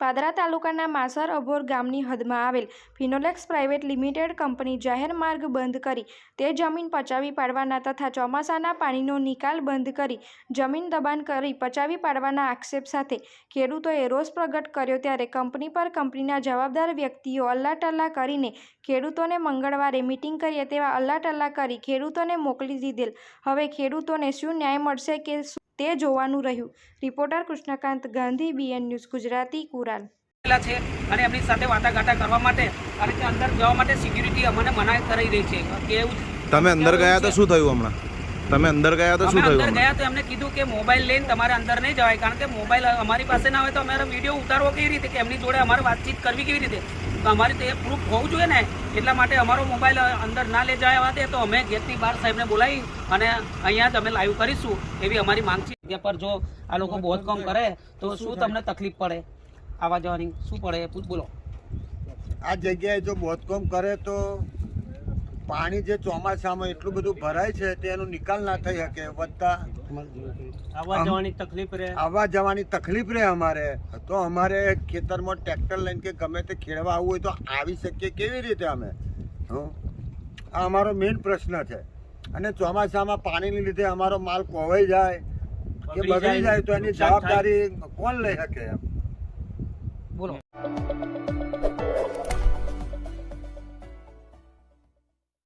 પાદરા તાલુકાના માસર અભોર ગામની હદમાં આવેલ ફિનોલેક્સ પ્રાઇવેટ લિમિટેડ કંપની જાહેર માર્ગ બંધ કરી તે જમીન પચાવી પાડવાના તથા ચોમાસાના પાણીનો નિકાલ બંધ કરી જમીન દબાણ કરી પચાવી પાડવાના આક્ષેપ સાથે ખેડૂતોએ રોષ પ્રગટ કર્યો ત્યારે કંપની પર કંપનીના જવાબદાર વ્યક્તિઓ અલ્લાટલ્લા કરીને ખેડૂતોને મંગળવારે મિટિંગ કરીએ તેવા અલ્લાટલ્લા કરી ખેડૂતોને મોકલી દીધેલ. હવે ખેડૂતોને શું ન્યાય મળશે કે શું તે જોવાનું રહ્યું. Reporter Krishnakant Gandhi BN news Gujarati Kural છે અને એમની સાથે વાટાઘાટા કરવા માટે અને તે અંદર જવા માટે સિક્યુરિટી અમને મનાઈ કરી રહી છે. કે એવું તમે અંદર ગયા તો શું થયું હમણાં? તમે અંદર ગયા તો શું થયું અંદર ગયા તો એમને કીધું કે મોબાઈલ લઈને તમારે અંદર નહીં જવાય કારણ કે મોબાઈલ અમારી પાસે ના હોય તો અમારે વીડિયો ઉતારવો કેવી રીતે? કે એમની જોડે અમારે વાતચીત કરવી કેવી રીતે? તો અમારે તો એ પ્રૂફ હોવું જોઈએ ને. એટલા માટે અમારો મોબાઈલ અંદર ના લઈ જાય દે તો અમે ગેટની બહાર સાહેબને બોલાવી અને અહીંયા જ અમે લાઈવ કરીશું એવી અમારી માંગ છે. જગ્યા પર જો આ લોકો બહુ કામ કરે તો શું તમને તકલીફ પડે? આવવા જવાની શું પડે? પૂછ બોલો. આ જગ્યાએ જો બોધકોમ કરે તો પાણી જે ચોમાસામાં એટલું બધું ભરાય છે તેનો નિકાલ ના થઈ શકે. વધતા આવવા જવાની તકલીફ રહે. અમારે. તો અમારે ખેતરમાં ટ્રેક્ટર લઈને કે ગમે તે ખેડવા આવવું હોય તો આવી શકીએ કેવી રીતે અમે? આ અમારો મેઇન પ્રશ્ન છે. અને ચોમાસામાં પાણીને લીધે અમારો માલ કોવાઈ જાય કે બગડી જાય, તો એની જવાબદારી કોણ લઈ શકે? એમ